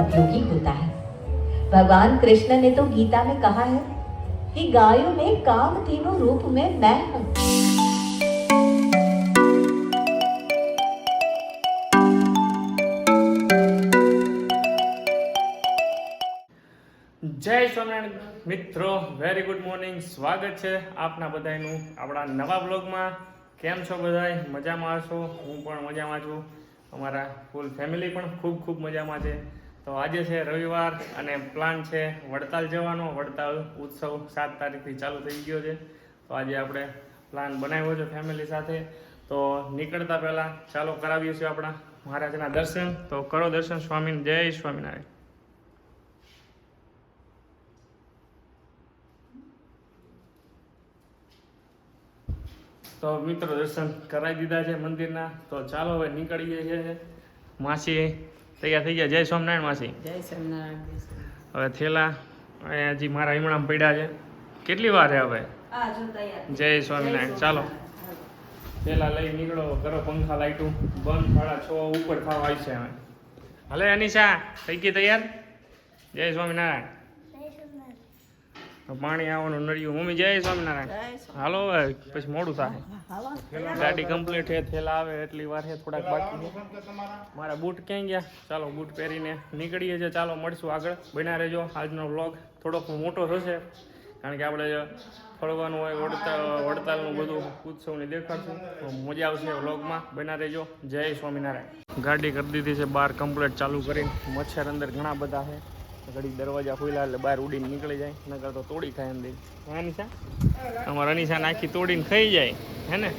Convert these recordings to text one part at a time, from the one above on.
उपयोगी होता है। भगवान कृष्ण ने तो गीता में कहा है कि गायों में काम तीनों रूप में मैं हूं। જય સ્વામિનારાયણ મિત્રો વેરી ગુડ મોર્નિંગ સ્વાગત છે આપના બધાનું આપણા નવા બ્લોગમાં કેમ છો બધાય? મજામાં હશો? હું પણ મજામાં છું. અમારા ફૂલ ફેમિલી પણ ખૂબ ખૂબ મજામાં છે. તો આજે છે રવિવાર અને પ્લાન છે વડતાલ જવાનો. વડતાલ ઉત્સવ સાત તારીખથી ચાલુ થઈ ગયો છે. તો આજે આપણે પ્લાન બનાવ્યો છે ફેમિલી સાથે. તો નીકળતા પહેલાં ચાલો કરાવીએ છીએ આપણા મહારાજના દર્શન. તો કરો દર્શન સ્વામી જય સ્વામિનારાયણ. તો મિત્રો દર્શન કરાવી દીધા છે મંદિરના. તો ચાલો હવે નીકળીએ છીએ માસી. તૈયાર થઈ ગયા. જય સ્વામિનારાયણ માસી. જય સ્વામિનારાયણ હવે થેલા અહીંયા હજી મારા હિમણામાં પડ્યા છે. કેટલી વાર છે હવે? જય સ્વામિનારાયણ. ચાલો. થેલા લઈ નીકળો. કરો પંખા લાઈટું બંધ સાડા છ ઉપર થવા આવી છે હવે. હલે અનિશા થઈ ગઈ તૈયાર? જય સ્વામિનારાયણ. પાણી આવવાનું નળિયું મમ્મી જય સ્વામિનારાયણ? હાલો હવે પછી મોડું થાય. ગાડી કમ્પ્લીટ છે થેલા આવે એટલી વાર છે થોડાક બાકી છે મારા બૂટ ક્યાં ગયા? ચાલો બૂટ પહેરીને નીકળીએ છીએ. ચાલો મળશું આગળ. બન્યા રહેજો આજનો વ્લોગ થોડોક મોટો થશે કારણ કે આપણે ફરવાનું હોય વડતાલ વડતાલનું બધું ઉત્સવની દેખાડશું. તો મજા આવશે વ્લોગમાં બન્યા રહેજો. જય સ્વામિનારાયણ. ગાડી કરી દીધી છે બહાર કમ્પ્લીટ ચાલુ કરીને. મચ્છર અંદર ઘણા બધા છે ઘડી દરવાજા ખોલ્યા એટલે બહાર ઉડીને નીકળી જાય. નકર તો તોડી ખાય એમ દઈ. અનિશા અમારા અનિશા નાખી તોડીને ખાઈ જાય હે ને?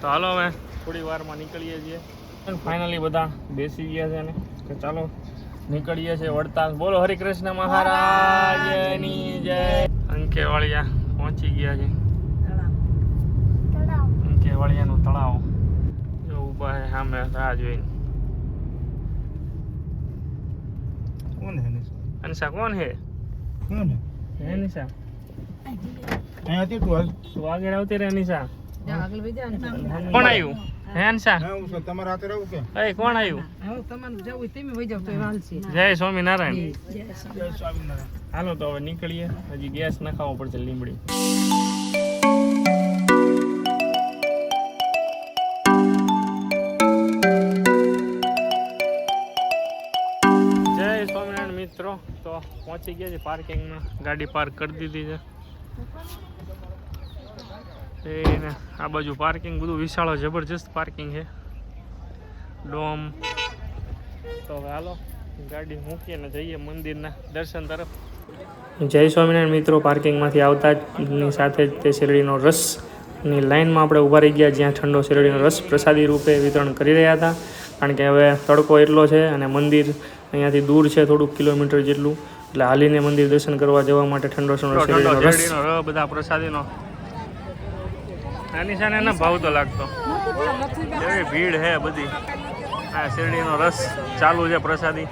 તો હાલો હવે થોડી વારમાં નીકળીએ છીએ. ફાઇનલી બધા બેસી ગયા છે ને. કે ચાલો નીકળીએ છીએ વડતાલ. બોલો હરિકૃષ્ણ મહારાજની જય. અંકેવાળિયા પહોંચી ગયા છે. અંકેવાળિયાનું તળાવ. જો ઊભા છે સામે રાહ જોઈને. કોણ હે નિશા? અનિશા કોણ હે કોણ હે? હે નિશા અહીંયાથી તું હાલ. તું આગળ આવતી રે નિશા કોણ આવ્યું હે અનિશા હા, હું છું. તમારા હાથે રહું કે એ કોણ આવ્યું હું તમારે જવું હોય તેમે વહી જાવ તો હાલશે જય સ્વામિનારાયણ જય સ્વામિનારાયણ હાલો તો હવે નીકળીએ હજી ગેસ નખાવો પડશે લીમડી પહોંચી ગયા છે પાર્કિંગમાં. ગાડી પાર્ક કરી દીધી છે. એને આ બાજુ પાર્કિંગ બધું વિશાળ જબરજસ્ત પાર્કિંગ છે. ડોમ. તો હાલો, ગાડી મૂકીને જઈએ મંદિરના દર્શન તરફ. જય સ્વામિનારાયણ મિત્રો, પાર્કિંગમાંથી આવતા ની સાથે જ તે શેરડીનો રસની લાઇનમાં આપણે ઊભા રહી ગયા જ્યાં ઠંડો શેરડીનો રસ પ્રસાદી રૂપે વિતરણ કરી રહ્યા હતા. કારણ કે હવે તડકો એટલો છે અને મંદિર અહીંયાથી દૂર છે થોડુંક કિલોમીટર જેટલું. એટલે હાલીને મંદિર દર્શન કરવા જવા માટે ઠંડો ઠંડો રસ. બધા પ્રસાદીનો. આની સાને એના ભાવ તો લાગતો. એવી ભીડ હે બધી. આ શેરડીનો રસ ચાલુ છે પ્રસાદી.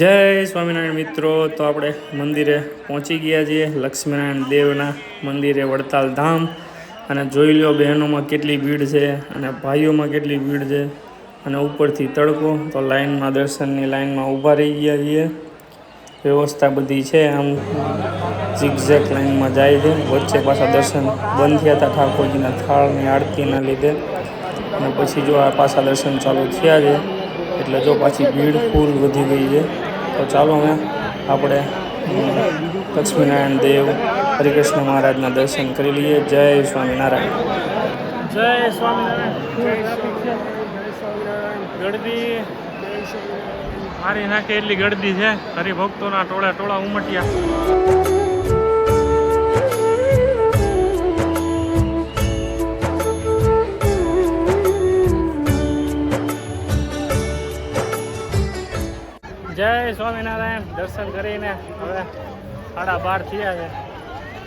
જય સ્વામિનારાયણ મિત્રો તો આપણે મંદિરે પહોંચી ગયા છીએ લક્ષ્મીનારાયણ દેવના મંદિરે વડતાલ ધામ. અને જોઈ લો બહેનોમાં કેટલી ભીડ છે અને ભાઈઓમાં કેટલી ભીડ છે. અને ઉપરથી તડકો, તો લાઈનમાં દર્શનની લાઈનમાં ઊભા રહી ગયા છીએ. વ્યવસ્થા બધી છે આમ. ઝીકઝેક લાઈનમાં જાય છે. વચ્ચે પાછા દર્શન બંધ થયા હતા ઠાકોરજીના થાળની આરતીના લીધે. અને પછી જો આ પાછા દર્શન ચાલુ થયા છે, એટલે જો પાછી ભીડ ફૂલ વધી ગઈ છે. તો ચાલો હવે આપણે લક્ષ્મીનારાયણ દેવ હરિકૃષ્ણ મહારાજના દર્શન કરી લઈએ. જય સ્વામિનારાયણ. જય સ્વામિનારાયણ. ગળદી. મારી નાખે એટલી ગળદી છે. હરિભક્તોના ટોળા ટોળા ઉમટ્યા. જય સ્વામિનારાયણ. દર્શન કરીને હવે સાડા બાર થયા છે.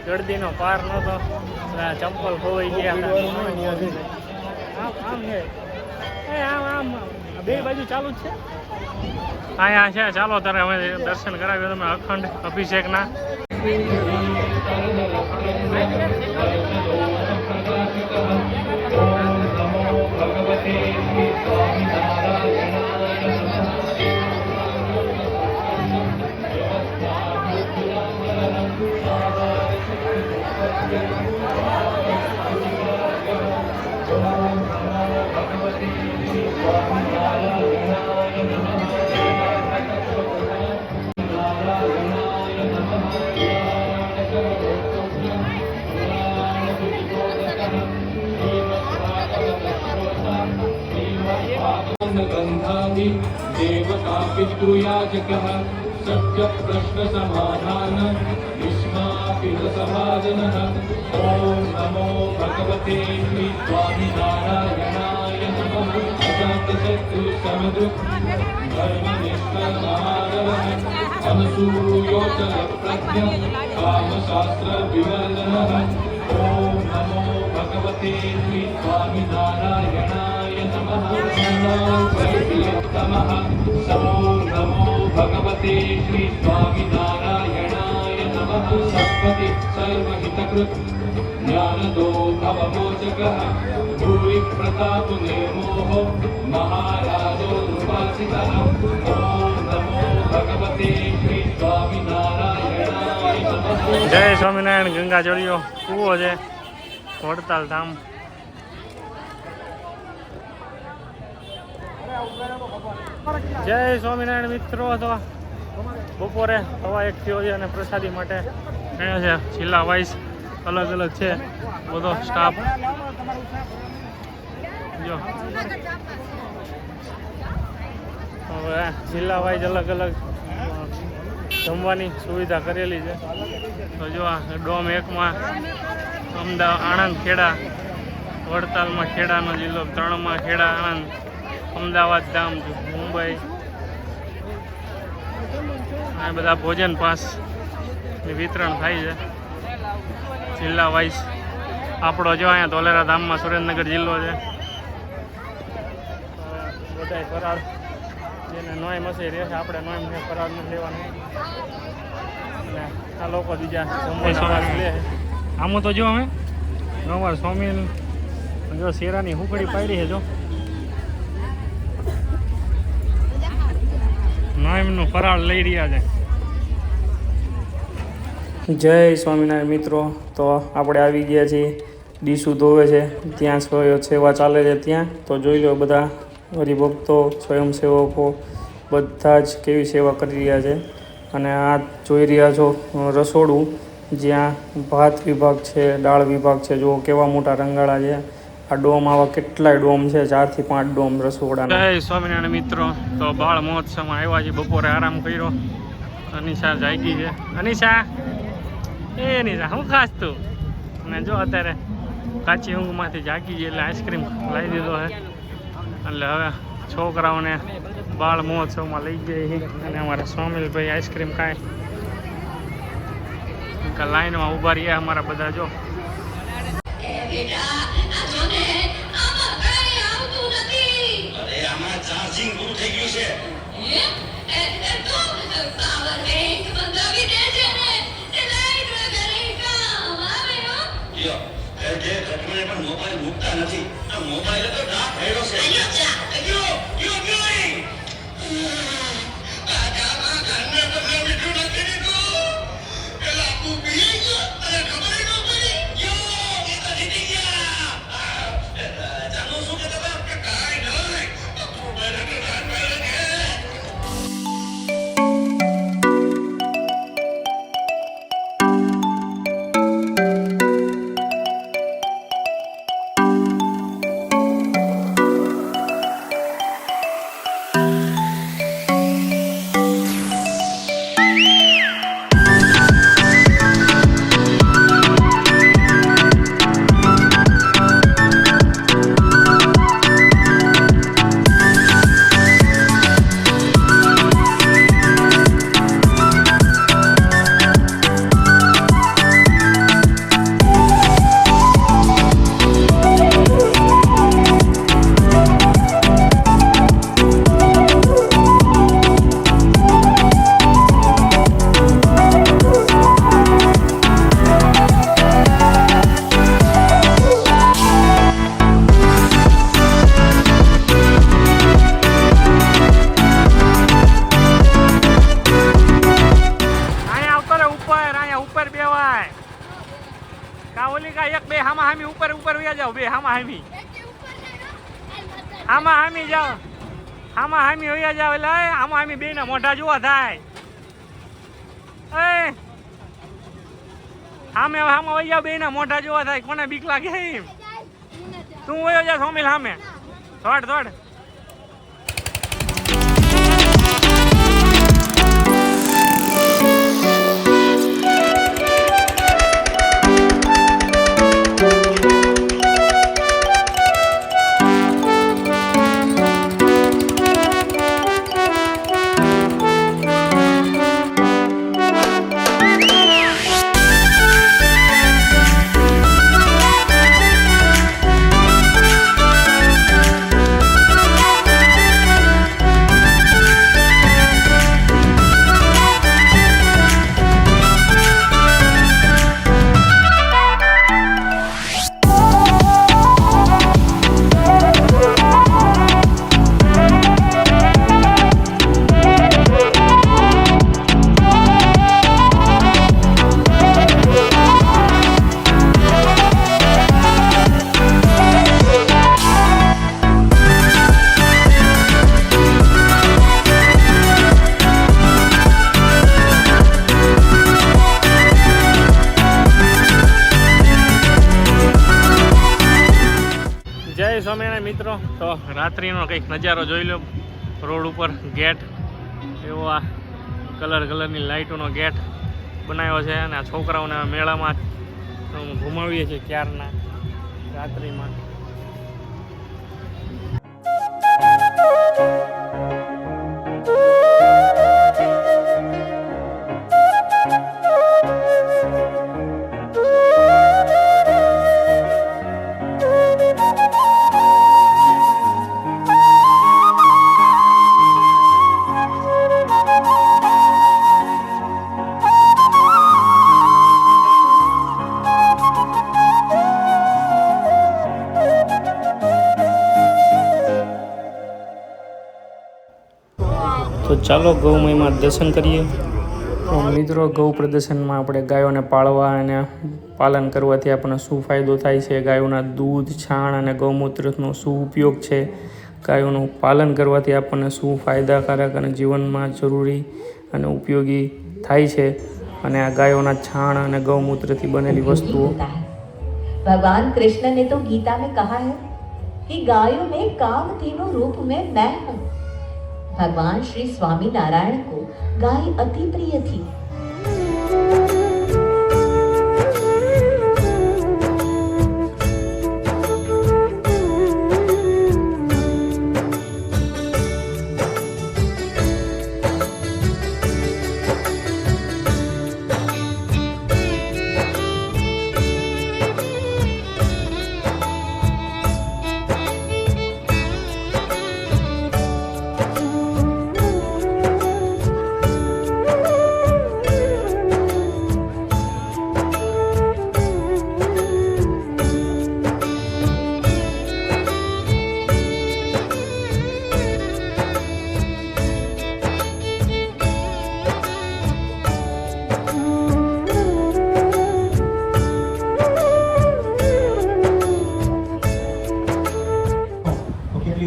ગળદીનો પાર નહોતો. ચંપલ ખોવાઈ ગયા. આમ આમ છે. આમ આમ બે બાજુ ચાલુ જ છે. અહીંયા છે. ચાલો તારે અમે દર્શન કરાવ્યો તમે અખંડ અભિષેકના. गन्धादि देवता पितृयाजकः सत्यप्रश्नसमाधान निष्मापितसभाजनः ॐ नमो भगवते श्रीस्वामिनारायणाय नमः अजातशत्रुसमदृक् धर्मनिष्ठमहारवः अनसूयोचलप्रज्ञ कामशास्त्रविवर्धनः ॐ नमो भगवते श्रीस्वामिनारायणाय नमः प्रियोत्तमः समो नमो भगवते श्रीस्वामिनारायणाय नमः सत्पति सर्वहितकृत् ज्ञानदो भवमोचकः भूरि प्रताप निर्मोहो महाराजो नृपासितः ॐ नमो भगवते श्रीस्वामिनारायणाय नमः જય સ્વામિનારાયણ ગંગા જળિયો કૂવો છે વડતાલ ધામ જય સ્વામિનારાયણ મિત્રો તો બપોરે હવા એક થયો છે અને પ્રસાદી માટે અહીંયા છે. જિલ્લા વાઇઝ અલગ અલગ છે બધો સ્ટાફ જો. હવે જિલ્લા વાઇઝ અલગ અલગ જમવાની સુવિધા કરેલી છે. તો જો આ ડોમ એકમાં અમદાવાદ આણંદ ખેડા, વડતાલમાં ખેડાનો જિલ્લો, ત્રણમાં ખેડા આણંદ, અમદાવાદ, ધામ, મુંબઈ આ બધા ભોજન પાસ વિતરણ થાય છે. જિલ્લા વાઇઝ. આપણો જો અહીંયા ધોલેરા ધામમાં સુરેન્દ્રનગર જિલ્લો છે. બધા ફરાર જેને નોય મસી રહેશે આપણે નોય મસે ફરાર નથી લેવાનું. અને આ લોકો બીજા લે. છે. આમાં તો જો અમે નવાર સ્વામી જો શેરાની હુકડી પાડી છે જો. નોયમનું ફરાળ લઈ રહ્યા છે. જય સ્વામિનારાયણ મિત્રો. તો આપણે આવી ગયા છીએ. ડીસુ ધોવે છે. ત્યાં સ્વયં સેવા ચાલે છે ત્યાં. તો જોઈ લો બધા હરિભક્તો, સ્વયંસેવકો બધા જ કેવી સેવા કરી રહ્યા છે. અને આ જોઈ રહ્યા છો રસોડું. જ્યાં ભાત વિભાગ છે, દાળ વિભાગ છે. જો કેવા મોટા રંગાળા છે. આ ડોમ, આવા કેટલાય ડોમ છે, ચારથી પાંચ ડોમ રસોડાના. જય સ્વામિનારાયણ મિત્રો. તો બાળ મહોત્સવમાં આવ્યા છે, બપોરે આરામ કર્યો. અનિશા જાગી છે. અનિશા! એ અનિશા, હું ખાસ તું? અને જો અત્યારે કાચી ઊંઘમાંથી જાગી છે એટલે આઈસ્ક્રીમ લાવી દીધો છે એટલે હવે છોકરાઓને બાળ મહોત્સવમાં લઈ જઈએ અને અમારા સ્વામિલભાઈ આઈસ્ક્રીમ ખાય. લાઈનમાં ઊભા રહ્યા અમારા બધા જો. પૂરું થઈ ગયું છે. ઘર જે ઘટમને પણ મોબાઈલ મૂકતા નથી, આ મોબાઈલ તો ડાક ભેડો છે. જોવા થાય? એ હામે હામા વયા બેના મોઢા જોવા થાય કોને બીક લાગે એમ? તું વયો જા સોમિલ સામે થોડ થોડ રાત્રિનો કંઈક નજારો જોઈ લો. રોડ ઉપર ગેટ. એવો આ કલર કલરની લાઇટોનો ગેટ બનાવ્યો છે અને આ છોકરાઓને મેળામાં ઘુમાવીએ છીએ ક્યારના રાત્રિમાં. ચાલો ગૌમયમાં દર્શન કરીએ તો મિત્રો ગૌ પ્રદર્શનમાં આપણે ગાયોને પાળવા અને પાલન કરવાથી આપણને શું ફાયદો થાય છે ગાયોના દૂધ છાણ અને ગૌમૂત્રનો શું ઉપયોગ છે ગાયોનું પાલન કરવાથી આપણને શું ફાયદાકારક અને જીવનમાં જરૂરી અને ઉપયોગી થાય છે અને આ ગાયોના છાણ અને ગૌમૂત્રથી બનેલી भी વસ્તુઓ होता है भगवान कृष्ण ने तो गीता में कहा है कि गायों में काम तीनों रूप में मैं हूँ भगवान श्री स्वामी नारायण को गाय अति प्रिय थी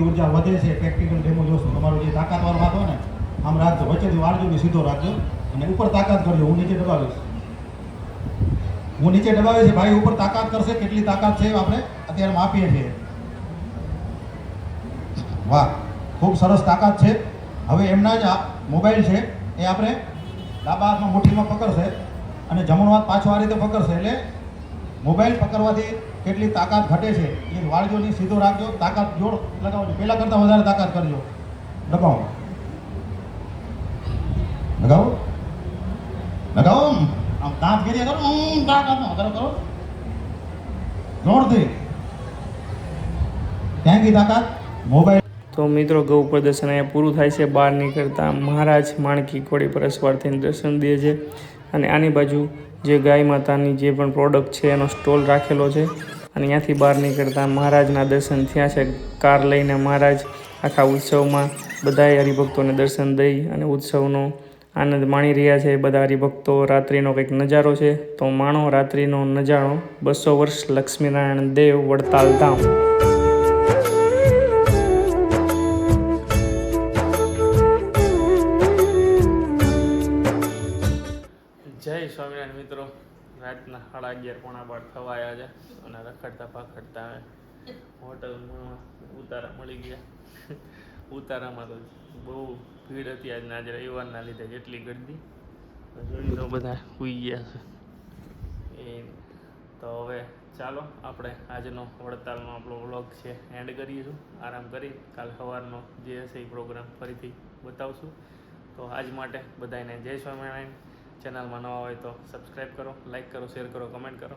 તો કેટલી ઊર્જા વધે છે પ્રેક્ટિકલ ડેમો જોશું. તમારો જે તાકાતવાર હોય ને, આમ રાખજો વચ્ચેથી વાળજો ને સીધો રાખજો અને ઉપર તાકાત કરજો. હું નીચે દબાવીશ. હું નીચે દબાવીશ. ભાઈ ઉપર તાકાત કરશે. કેટલી તાકાત છે આપણે અત્યારે માપીએ છીએ. વાહ, ખૂબ સરસ તાકાત છે. હવે એમના જ મોબાઈલ છે, એ આપણે ડાબા હાથમાં મુઠ્ઠીમાં પકડશે અને જમણો હાથ પાછો આ રીતે પકડશે એટલે મોબાઈલ પકડવાથી કેટલી તાકાત ઘટે છે? એ વાળજો નહીં સીધો રાખજો તાકાત જોડ. લગાવજો પહેલાં કરતાં વધારે તાકાત કરજો. દબાવો લગાવો. લગાવો. આમ દાંત કરીએ કરો ઉમ, તાકાત વધારો કરો. જોરથી. ક્યાં ગઈ તાકાત. મોબાઈલ. તો મિત્રો ગૌ પ્રદર્શન અહીંયા પૂરું થાય છે. બહાર નીકળતા મહારાજ માણકી કોડી પર થઈને દર્શન દે છે. અને આની બાજુ જે ગાય માતાની જે પણ પ્રોડક્ટ છે, એનો સ્ટોલ રાખેલો છે. અને ત્યાંથી બહાર નીકળતા મહારાજના દર્શન થયા છે. કાર લઈને મહારાજ આખા ઉત્સવમાં બધાએ હરિભક્તોને દર્શન દઈ અને ઉત્સવનો આનંદ માણી રહ્યા છે. બધા હરિભક્તો રાત્રિનો કંઈક નજારો છે. તો માણો રાત્રિનો નજારો બસો વર્ષ લક્ષ્મીનારાયણ દેવ વડતાલ ધામ. રાતના સાડા અગિયાર પોણા બાર થવા આવ્યા છે અને રખડતા પાખડતા હોટલમાં ઉતારા મળી ગયા. ઉતારામાં તો બહુ ભીડ હતી આજના, આજે રવિવારના લીધે જેટલી ગરદી. જોઈ તો બધા સુઈ ગયા છે. એ તો હવે ચાલો આપણે આજનો વડતાલનો આપણો વ્લોગ છે એન્ડ કરીશું. આરામ કરી કાલ સવારનો જે હશે એ પ્રોગ્રામ ફરીથી બતાવશું. તો આજ માટે બધાને જય સ્વામિનારાયણ. ચેનલમાં નવા હોય તો સબસ્ક્રાઈબ કરો લાઈક કરો શેર કરો કમેન્ટ કરો.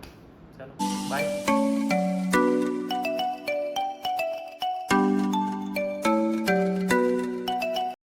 ચાલો બાય